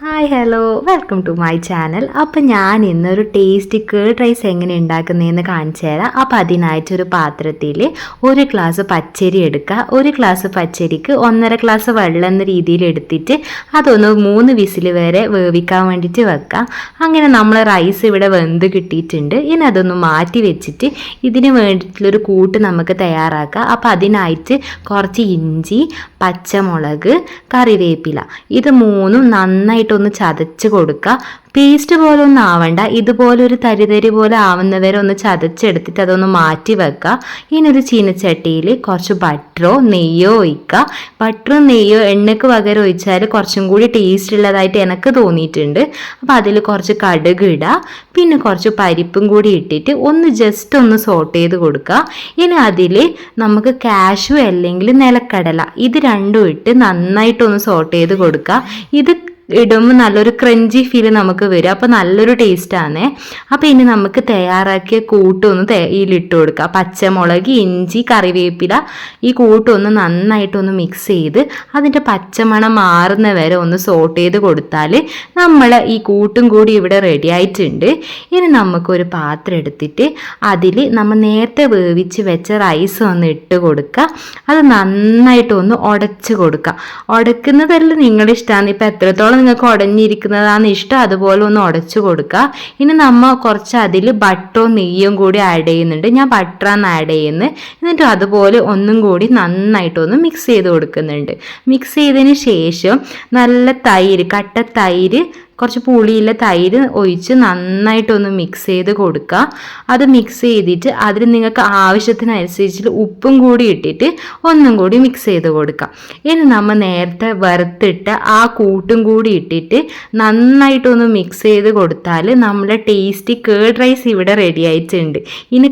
hi hello welcome to my channel അപ്പം ഞാൻ ഇന്നൊരു ടേസ്റ്റി കേർഡ് റൈസ് എങ്ങനെ ഉണ്ടാക്കുന്നതെന്ന് കാണിച്ചു തരാം. അപ്പം അതിനായിട്ട് ഒരു പാത്രത്തിൽ ഒരു ഗ്ലാസ് പച്ചരി എടുക്കുക ഒരു ഗ്ലാസ് പച്ചരിക്ക് ഒന്നര ഗ്ലാസ് വെള്ളം എന്ന രീതിയിൽ എടുത്തിട്ട് അതൊന്ന് മൂന്ന് വിസിൽ വരെ വേവിക്കാൻ വേണ്ടിയിട്ട് വെക്കാം. അങ്ങനെ നമ്മൾ റൈസ് ഇവിടെ വെന്ത് കിട്ടിയിട്ടുണ്ട്. ഇനി അതൊന്ന് മാറ്റി വെച്ചിട്ട് ഇതിന് വേണ്ടിയിട്ടുള്ളൊരു കൂട്ട് നമുക്ക് തയ്യാറാക്കാം. അപ്പം അതിനായിട്ട് കുറച്ച് ഇഞ്ചി പച്ചമുളക് കറിവേപ്പില. ഇത് മൂന്നും നന്നായിട്ടൊന്ന് ചതച്ച് കൊടുക്കുക പേസ്റ്റ് പോലെ ഒന്നും ആവണ്ട. ഇതുപോലെ ഒരു തരിതരി പോലെ ആവുന്നവരെ ഒന്ന് ചതച്ചെടുത്തിട്ട് അതൊന്ന് മാറ്റി വെക്കുക ഇനി ഒരു ചീനച്ചട്ടിയിൽ കുറച്ച് ബട്ടറോ നെയ്യോ ഒഴിക്കുക ബട്ടറും നെയ്യോ എണ്ണയ്ക്ക് പകരം ഒഴിച്ചാൽ കുറച്ചും കൂടി ടേസ്റ്റ് ഉള്ളതായിട്ട് എനിക്ക് തോന്നിയിട്ടുണ്ട്. അപ്പോൾ അതിൽ കുറച്ച് കടുക് ഇടുക പിന്നെ കുറച്ച് പരിപ്പും കൂടി ഇട്ടിട്ട് ഒന്ന് ജസ്റ്റ് ഒന്ന് സോട്ട് ചെയ്ത് കൊടുക്കുക ഇനി അതിൽ നമുക്ക് കാഷു അല്ലെങ്കിൽ നിലക്കടല ഇത് രണ്ടും ഇട്ട് നന്നായിട്ടൊന്ന് സോട്ട് ചെയ്ത് കൊടുക്കുക ഇത് ഇടുമ്പോൾ നല്ലൊരു ക്രഞ്ചി ഫീൽ നമുക്ക് വരും. അപ്പോൾ നല്ലൊരു ടേസ്റ്റാണ് അപ്പോൾ ഇനി നമുക്ക് തയ്യാറാക്കിയ കൂട്ടൊന്ന് ഇതിലിട്ട് കൊടുക്കുക പച്ചമുളക് ഇഞ്ചി കറിവേപ്പില ഈ കൂട്ടൊന്ന് നന്നായിട്ടൊന്ന് മിക്സ് ചെയ്ത് അതിന്റെ പച്ചമണം മാറുന്ന വരെ ഒന്ന് സോട്ട് ചെയ്ത് കൊടുത്താൽ നമ്മൾ ഈ കൂട്ടും കൂടി ഇവിടെ റെഡി ആയിട്ടുണ്ട്. ഇനി നമുക്കൊരു പാത്രം എടുത്തിട്ട് അതിൽ നമ്മൾ നേരത്തെ വേവിച്ച് വെച്ച റൈസ് ഒന്ന് ഇട്ട് കൊടുക്കുക അത് നന്നായിട്ടൊന്ന് ഉടച്ച് കൊടുക്കുക ഉടക്കുന്നതല്ല നിങ്ങളുടെ ഇഷ്ടമാണ് എത്രത്തോളം നിങ്ങൾക്ക് ഉടഞ്ഞിരിക്കുന്നതാണ് ഇഷ്ടം അതുപോലെ ഒന്ന് ഉടച്ചു കൊടുക്കുക. ഇനി നമ്മൾ കുറച്ച് അതിൽ ബട്ടറും നെയ്യും കൂടി ആഡ് ചെയ്യുന്നുണ്ട്. ഞാൻ ബട്ടറാണ് ആഡ് ചെയ്യുന്നത്. എന്നിട്ട് അതുപോലെ ഒന്നും കൂടി നന്നായിട്ടൊന്ന് മിക്സ് ചെയ്ത് കൊടുക്കുന്നുണ്ട്. മിക്സ് ചെയ്തതിന് ശേഷം നല്ല തൈര് കട്ട തൈര് കുറച്ച് പുളിയില്ല തൈര് ഒഴിച്ച് നന്നായിട്ടൊന്ന് മിക്സ് ചെയ്ത് കൊടുക്കുക അത് മിക്സ് ചെയ്തിട്ട് അതിൽ നിങ്ങൾക്ക് ആവശ്യത്തിനനുസരിച്ച് ഉപ്പും കൂടി ഇട്ടിട്ട് ഒന്നും കൂടി മിക്സ് ചെയ്ത് കൊടുക്കുക ഇനി നമ്മൾ നേരത്തെ വറുത്തിട്ട ആ കൂട്ടും കൂടി ഇട്ടിട്ട് നന്നായിട്ടൊന്ന് മിക്സ് ചെയ്ത് കൊടുത്താൽ നമ്മുടെ ടേസ്റ്റി കേർഡ് റൈസ് ഇവിടെ റെഡി ആയിട്ടുണ്ട്. ഇനി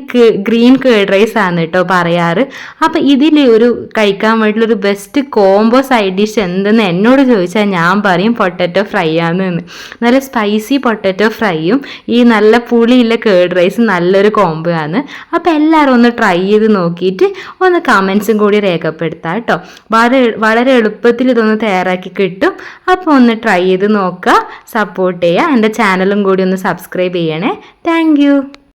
ഗ്രീൻ കേർഡ് റൈസ് ആണ് കേട്ടോ പറയാറ്. അപ്പം ഇതിൽ ഒരു കഴിക്കാൻ വേണ്ടിയുള്ള ഒരു ബെസ്റ്റ് കോംബോ സൈഡ് ഡിഷ് എന്തെന്ന് എന്നോട് ചോദിച്ചാൽ ഞാൻ പറയും പൊട്ടറ്റോ ഫ്രൈ ആണെന്ന്. നല്ല സ്പൈസി പൊട്ടറ്റോ ഫ്രൈയും ഈ നല്ല പുളിയുള്ള കേർഡ് റൈസും നല്ലൊരു കോംബോ ആണ്. അപ്പോൾ എല്ലാവരും ഒന്ന് ട്രൈ ചെയ്ത് നോക്കിയിട്ട് ഒന്ന് കമൻസും കൂടി രേഖപ്പെടുത്താം കേട്ടോ. വളരെ വളരെ എളുപ്പത്തിൽ ഇതൊന്ന് തയ്യാറാക്കി കിട്ടും. അപ്പോൾ ഒന്ന് ട്രൈ ചെയ്ത് നോക്കുക സപ്പോർട്ട് ചെയ്യുക. എന്റെ ചാനലും കൂടി ഒന്ന് സബ്സ്ക്രൈബ് ചെയ്യണേ. താങ്ക്